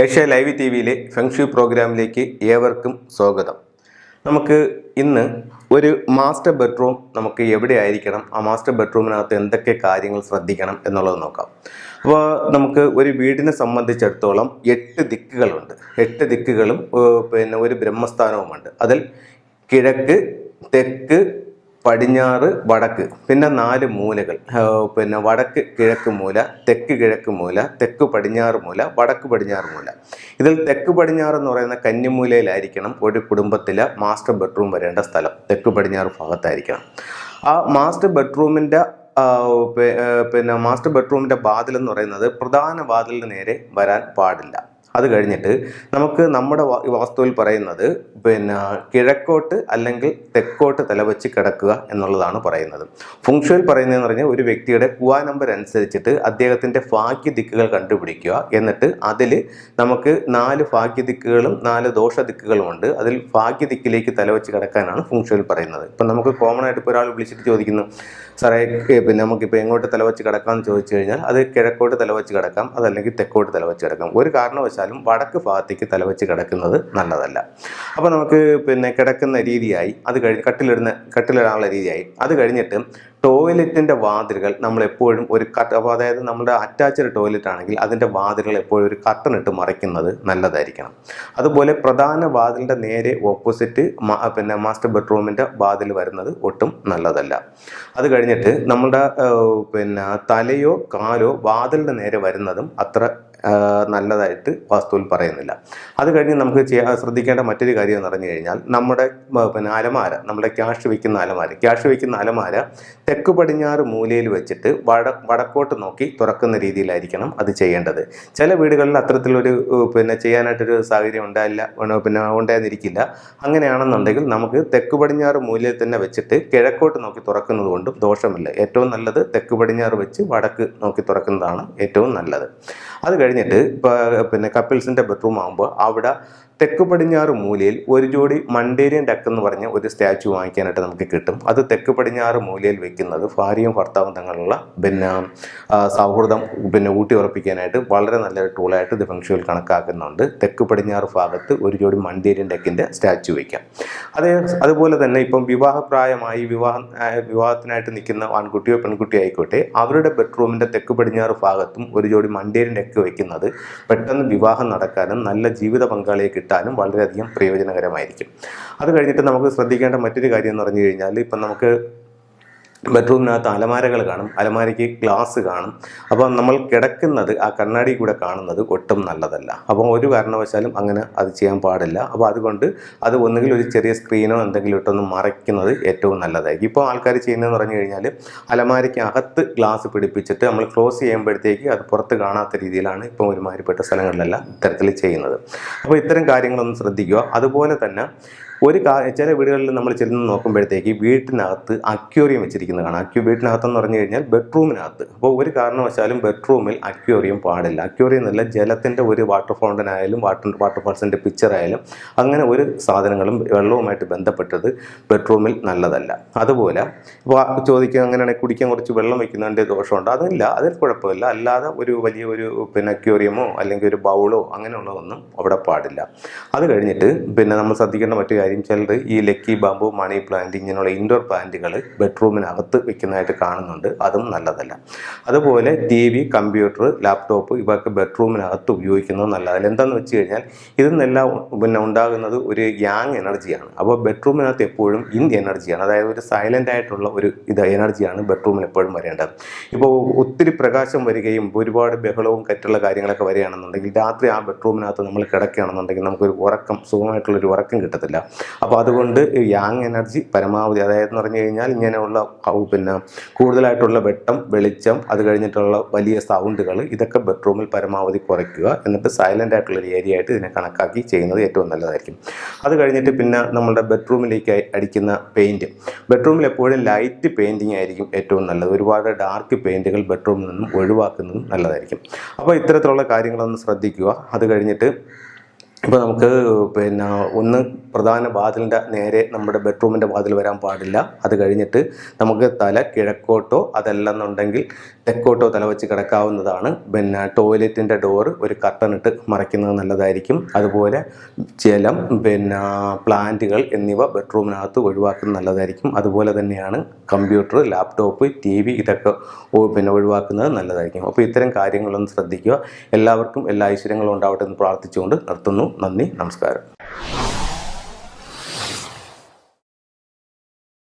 Asia live T വിയിലെ feng shui പ്രോഗ്രാമിലേക്ക് ഏവർക്കും സ്വാഗതം. നമുക്ക് ഇന്ന് ഒരു മാസ്റ്റർ ബെഡ്റൂം നമുക്ക് എവിടെ ആയിരിക്കണം ആ മാസ്റ്റർ ബെഡ്റൂമിനകത്ത് എന്തൊക്കെ കാര്യങ്ങൾ ശ്രദ്ധിക്കണം എന്നുള്ളത് നോക്കാം. അപ്പോൾ നമുക്ക് ഒരു വീടിനെ സംബന്ധിച്ചിടത്തോളം എട്ട് ദിക്കുകളുണ്ട്. എട്ട് ദിക്കുകളും പിന്നെ ഒരു ബ്രഹ്മസ്ഥാനവുമുണ്ട്. അതിൽ കിഴക്ക് തെക്ക് പടിഞ്ഞാറ് വടക്ക് പിന്നെ നാല് മൂലകൾ. പിന്നെ വടക്ക് കിഴക്ക് മൂല തെക്ക് കിഴക്ക് മൂല തെക്ക് പടിഞ്ഞാറ് മൂല വടക്ക് പടിഞ്ഞാറ് മൂല. ഇതിൽ തെക്ക് പടിഞ്ഞാറ് എന്ന് പറയുന്ന കന്നിമൂലയിലായിരിക്കണം ഒരു കുടുംബത്തിലെ മാസ്റ്റർ ബെഡ്റൂം വരേണ്ട സ്ഥലം. തെക്ക് പടിഞ്ഞാറ് ഭാഗത്തായിരിക്കണം. ആ മാസ്റ്റർ ബെഡ്റൂമിന്റെ പിന്നെ മാസ്റ്റർ ബെഡ്റൂമിന്റെ വാതിൽ എന്ന് പറയുന്നത് പ്രധാന വാതിലിന് നേരെ വരാൻ പാടില്ല. അത് കഴിഞ്ഞിട്ട് നമുക്ക് നമ്മുടെ വാസ്തുവിൽ പറയുന്നത് പിന്നെ കിഴക്കോട്ട് അല്ലെങ്കിൽ തെക്കോട്ട് തലവെച്ച് കിടക്കുക എന്നുള്ളതാണ് പറയുന്നത്. ഫുങ്ഷുവിൽ പറയുന്നതെന്ന് പറഞ്ഞാൽ ഒരു വ്യക്തിയുടെ കുവാ നമ്പർ അനുസരിച്ചിട്ട് അദ്ദേഹത്തിന്റെ ഭാഗ്യ ദിക്കുകൾ കണ്ടുപിടിക്കുക. എന്നിട്ട് അതിൽ നമുക്ക് നാല് ഭാഗ്യ ദിക്കുകളും നാല് ദോഷ ദിക്കുകളും ഉണ്ട്. അതിൽ ഭാഗ്യ ദിക്കിലേക്ക് തലവെച്ച് കിടക്കാനാണ് ഫുങ്ഷുവിൽ പറയുന്നത്. ഇപ്പം നമുക്ക് കോമൺ ആയിട്ട് ഇപ്പോൾ ഒരാൾ വിളിച്ചിട്ട് ചോദിക്കുന്നു സാറേ പിന്നെ നമുക്കിപ്പോൾ എങ്ങോട്ട് തലവെച്ച് കിടക്കാമെന്ന് ചോദിച്ചു കഴിഞ്ഞാൽ അത് കിഴക്കോട്ട് തലവെച്ച് കിടക്കാം അതല്ലെങ്കിൽ തെക്കോട്ട് തലവെച്ച് കിടക്കാം. ഒരു കാരണവശാലും വടക്ക് ഭാഗത്തേക്ക് തലവെച്ച് കിടക്കുന്നത് നല്ലതല്ല. അപ്പോൾ നമുക്ക് പിന്നെ കിടക്കുന്ന രീതിയായി അത് കഴിഞ്ഞ് കട്ടിലിടുന്ന കട്ടിലിടാനുള്ള രീതിയായി. അത് കഴിഞ്ഞിട്ട് ടോയ്ലറ്റിന്റെ വാതിലുകൾ നമ്മൾ എപ്പോഴും ഒരു കട്ട് അപ്പോൾ അതായത് നമ്മുടെ അറ്റാച്ച്ഡ് ടോയ്ലറ്റ് ആണെങ്കിൽ അതിന്റെ വാതിലുകൾ എപ്പോഴും ഒരു കട്ടനിട്ട് മറയ്ക്കുന്നത് നല്ലതായിരിക്കണം. അതുപോലെ പ്രധാന വാതിലിന്റെ നേരെ ഓപ്പോസിറ്റ് പിന്നെ മാസ്റ്റർ ബെഡ്റൂമിന്റെ വാതിൽ വരുന്നത് ഒട്ടും നല്ലതല്ല. അത് കഴിഞ്ഞിട്ട് നമ്മുടെ പിന്നെ തലയോ കാലോ വാതിലിന്റെ നേരെ വരുന്നതും അത്ര നല്ലതായിട്ട് വാസ്തുവിൽ പറയുന്നില്ല. അത് കഴിഞ്ഞ് നമുക്ക് ചെയ്യാൻ ശ്രദ്ധിക്കേണ്ട മറ്റൊരു കാര്യം എന്ന് പറഞ്ഞു കഴിഞ്ഞാൽ നമ്മുടെ പിന്നെ അലമാര നമ്മുടെ ക്യാഷ് വയ്ക്കുന്ന അലമാര. ക്യാഷ് വയ്ക്കുന്ന അലമാര തെക്ക് പടിഞ്ഞാറ് മൂലയിൽ വെച്ചിട്ട് വട വടക്കോട്ട് നോക്കി തുറക്കുന്ന രീതിയിലായിരിക്കണം അത് ചെയ്യേണ്ടത്. ചില വീടുകളിൽ അത്തരത്തിലൊരു പിന്നെ ചെയ്യാനായിട്ടൊരു സാഹചര്യം ഉണ്ടായില്ല ഉണ്ട- പിന്നെ ഉണ്ടായിരുന്നിരിക്കില്ല. അങ്ങനെയാണെന്നുണ്ടെങ്കിൽ നമുക്ക് തെക്ക് പടിഞ്ഞാറ് മൂലയിൽ തന്നെ വെച്ചിട്ട് കിഴക്കോട്ട് നോക്കി തുറക്കുന്നത് കൊണ്ടും ദോഷമില്ല. ഏറ്റവും നല്ലത് തെക്ക് പടിഞ്ഞാറ് വെച്ച് വടക്ക് നോക്കി തുറക്കുന്നതാണ് ഏറ്റവും നല്ലത്. അത് കഴിഞ്ഞിട്ട് പിന്നെ കപ്പിൾസിന്റെ ബെഡ്റൂം ആകുമ്പോൾ അവിടെ തെക്ക് പടിഞ്ഞാറ് മൂലയിൽ ഒരു ജോഡി മണ്ടേരിയൻ ഡക്ക് എന്ന് പറഞ്ഞ ഒരു സ്റ്റാച്ചു വാങ്ങിക്കാനായിട്ട് നമുക്ക് കിട്ടും. അത് തെക്ക് പടിഞ്ഞാറ് മൂലയിൽ വെക്കുന്നത് ഭാര്യയും ഭർത്താവും തങ്ങളുള്ള പിന്നെ സൗഹൃദം പിന്നെ ഊട്ടി ഉറപ്പിക്കാനായിട്ട് വളരെ നല്ലൊരു ടൂളായിട്ട് ഇത് ഫംഗ്ഷനിൽ കണക്കാക്കുന്നുണ്ട്. തെക്ക് പടിഞ്ഞാറ് ഭാഗത്ത് ഒരു ജോഡി മണ്ടേരിയൻ ഡക്കിന്റെ സ്റ്റാച്ചു വയ്ക്കാം അതേ അതുപോലെ തന്നെ ഇപ്പം വിവാഹപ്രായമായി വിവാഹം വിവാഹത്തിനായിട്ട് നിൽക്കുന്ന ആൺകുട്ടിയോ പെൺകുട്ടിയോ ആയിക്കോട്ടെ അവരുടെ ബെഡ്റൂമിന്റെ തെക്ക് പടിഞ്ഞാറ് ഭാഗത്തും ഒരു ജോഡി മണ്ടേരിയൻ ഡക്ക് വെക്കുന്നത് പെട്ടെന്ന് വിവാഹം നടക്കാനും നല്ല ജീവിത പങ്കാളിയെ കിട്ടാനും വളരെയധികം പ്രയോജനകരമായിരിക്കും. അത് കഴിഞ്ഞിട്ട് നമുക്ക് ശ്രദ്ധിക്കേണ്ട മറ്റൊരു കാര്യം എന്ന് പറഞ്ഞു കഴിഞ്ഞാൽ ഇപ്പം നമുക്ക് ബെഡ്റൂമിനകത്ത് അലമാരകൾ കാണും അലമാരയ്ക്ക് ഗ്ലാസ് കാണും. അപ്പോൾ നമ്മൾ കിടക്കുന്നത് ആ കണ്ണാടി കൂടെ കാണുന്നത് ഒട്ടും നല്ലതല്ല. അപ്പോൾ ഒരു കാരണവശാലും അങ്ങനെ അത് ചെയ്യാൻ പാടില്ല. അപ്പോൾ അതുകൊണ്ട് അത് ഒന്നുകിൽ ഒരു ചെറിയ സ്ക്രീനോ എന്തെങ്കിലും ഇട്ടൊന്ന് മറയ്ക്കുന്നത് ഏറ്റവും നല്ലതായിരിക്കും. ഇപ്പോൾ ആൾക്കാർ ചെയ്യുന്നതെന്ന് പറഞ്ഞു കഴിഞ്ഞാൽ അലമാരയ്ക്ക് അകത്ത് ഗ്ലാസ് പിടിപ്പിച്ചിട്ട് നമ്മൾ ക്ലോസ് ചെയ്യുമ്പോഴത്തേക്ക് അത് പുറത്ത് കാണാത്ത രീതിയിലാണ് ഇപ്പോൾ ഒരുമാതിരിപ്പെട്ട സ്ഥലങ്ങളിലെല്ലാം ഇത്തരത്തിൽ ചെയ്യുന്നത്. അപ്പോൾ ഇത്തരം കാര്യങ്ങളൊന്ന് ശ്രദ്ധിക്കുക. അതുപോലെ തന്നെ ഒരു കാ ചില വീടുകളിൽ നമ്മൾ ചെന്ന് നോക്കുമ്പോഴത്തേക്ക് വീട്ടിനകത്ത് അക്യൂറിയം വെച്ചിരിക്കുന്നത് കാണാം. അക്യൂ വീട്ടിനകത്തെന്ന് പറഞ്ഞു കഴിഞ്ഞാൽ ബെഡ്റൂമിനകത്ത്. അപ്പോൾ ഒരു കാരണവശാലും ബെഡ്റൂമിൽ അക്യൂറിയം പാടില്ല. അക്യൂറിയം എന്നല്ല ജലത്തിന്റെ ഒരു വാട്ടർ ഫൗണ്ടൻ ആയാലും വാട്ടർ വാട്ടർ ഫാൾസിന്റെ പിക്ചർ ആയാലും അങ്ങനെ ഒരു സാധനങ്ങളും വെള്ളവുമായിട്ട് ബന്ധപ്പെട്ടത് ബെഡ്റൂമിൽ നല്ലതല്ല. അതുപോലെ ഇപ്പോൾ ചോദിക്കുക അങ്ങനെയാണെങ്കിൽ കുടിക്കാൻ കുറച്ച് വെള്ളം വയ്ക്കുന്നതിന്റെ ദോഷമുണ്ട്? അതില്ല അതിൽ കുഴപ്പമില്ല. അല്ലാതെ ഒരു വലിയ ഒരു പിന്നെ അക്യൂറിയമോ അല്ലെങ്കിൽ ഒരു ബൗളോ അങ്ങനെയുള്ളതൊന്നും അവിടെ പാടില്ല. അത് കഴിഞ്ഞിട്ട് പിന്നെ നമ്മൾ ശ്രദ്ധിക്കേണ്ട മറ്റു ചിലർ ഈ ലക്കി ബാമ്പു മണി പ്ലാന്റ് ഇങ്ങനെയുള്ള ഇൻഡോർ പ്ലാന്റുകൾ ബെഡ്റൂമിനകത്ത് വെക്കുന്നതായിട്ട് കാണുന്നുണ്ട്. അതും നല്ലതല്ല. അതുപോലെ ടി വി കമ്പ്യൂട്ടർ ലാപ്ടോപ്പ് ഇവയൊക്കെ ബെഡ്റൂമിനകത്ത് ഉപയോഗിക്കുന്നത് നല്ലതല്ല. എന്താണെന്ന് വെച്ച് കഴിഞ്ഞാൽ ഇതിൽ നിന്നെല്ലാം പിന്നെ ഉണ്ടാകുന്നത് ഒരു യാങ് എനർജിയാണ്. അപ്പോൾ ബെഡ്റൂമിനകത്ത് എപ്പോഴും ഇൻ എനർജിയാണ്. അതായത് ഒരു സൈലന്റ് ആയിട്ടുള്ള ഒരു ഇത് എനർജിയാണ് ബെഡ്റൂമിൽ എപ്പോഴും വരേണ്ടത്. ഇപ്പോൾ ഒത്തിരി പ്രകാശം വരികയും ഒരുപാട് ബഹളവും കറ്റുള്ള കാര്യങ്ങളൊക്കെ വരികയാണെന്നുണ്ടെങ്കിൽ രാത്രി ആ ബെഡ്റൂമിനകത്ത് നമ്മൾ കിടക്കുകയാണെന്നുണ്ടെങ്കിൽ നമുക്കൊരു ഉറക്കം സുഖമായിട്ടുള്ളൊരു ഉറക്കം കിട്ടത്തില്ല. അപ്പോൾ അതുകൊണ്ട് യാങ് എനർജി പരമാവധി അതായത് എന്ന് പറഞ്ഞു കഴിഞ്ഞാൽ ഇങ്ങനെയുള്ള പിന്നെ കൂടുതലായിട്ടുള്ള വെട്ടം വെളിച്ചം അത് കഴിഞ്ഞിട്ടുള്ള വലിയ സൗണ്ടുകൾ ഇതൊക്കെ ബെഡ്റൂമിൽ പരമാവധി കുറയ്ക്കുക. എന്നിട്ട് സൈലന്റ് ആയിട്ടുള്ള ഒരു ഏരിയ ആയിട്ട് ഇതിനെ കണക്കാക്കി ചെയ്യുന്നത് ഏറ്റവും നല്ലതായിരിക്കും. അത് കഴിഞ്ഞിട്ട് പിന്നെ നമ്മുടെ ബെഡ്റൂമിലേക്ക് അടിക്കുന്ന പെയിന്റ് ബെഡ്റൂമിൽ എപ്പോഴും ലൈറ്റ് പെയിന്റിങ് ആയിരിക്കും ഏറ്റവും നല്ലത്. ഒരുപാട് ഡാർക്ക് പെയിന്റുകൾ ബെഡ്റൂമിൽ നിന്നും ഒഴിവാക്കുന്നതും നല്ലതായിരിക്കും. അപ്പോൾ ഇത്തരത്തിലുള്ള കാര്യങ്ങളൊന്ന് ശ്രദ്ധിക്കുക. അത് കഴിഞ്ഞിട്ട് ഇപ്പോൾ നമുക്ക് പിന്നെ ഒന്ന് പ്രധാന വാതിലിന്റെ നേരെ നമ്മുടെ ബെഡ്റൂമിന്റെ വാതിൽ വരാൻ പാടില്ല. അത് കഴിഞ്ഞിട്ട് നമുക്ക് തല കിഴക്കോട്ടോ അതല്ലെന്നുണ്ടെങ്കിൽ തെക്കോട്ടോ തല വെച്ച് കിടക്കാവുന്നതാണ്. പിന്നെ ടോയ്ലറ്റിന്റെ ഡോറ് ഒരു കർട്ടൻ ഇട്ട് മറയ്ക്കുന്നത് നല്ലതായിരിക്കും. അതുപോലെ ജലം പിന്നെ പ്ലാന്റുകൾ എന്നിവ ബെഡ്റൂമിനകത്ത് ഒഴിവാക്കുന്നത് നല്ലതായിരിക്കും. അതുപോലെ തന്നെയാണ് കമ്പ്യൂട്ടർ ലാപ്ടോപ്പ് ടി വി ഇതൊക്കെ പിന്നെ ഒഴിവാക്കുന്നത് നല്ലതായിരിക്കും. അപ്പോൾ ഇത്തരം കാര്യങ്ങളൊന്ന് ശ്രദ്ധിക്കുക. എല്ലാവർക്കും എല്ലാ ഐശ്വര്യങ്ങളും ഉണ്ടാവട്ടെ എന്ന് പ്രാർത്ഥിച്ചുകൊണ്ട് നിർത്തുന്നു. നന്ദി നമസ്കാരം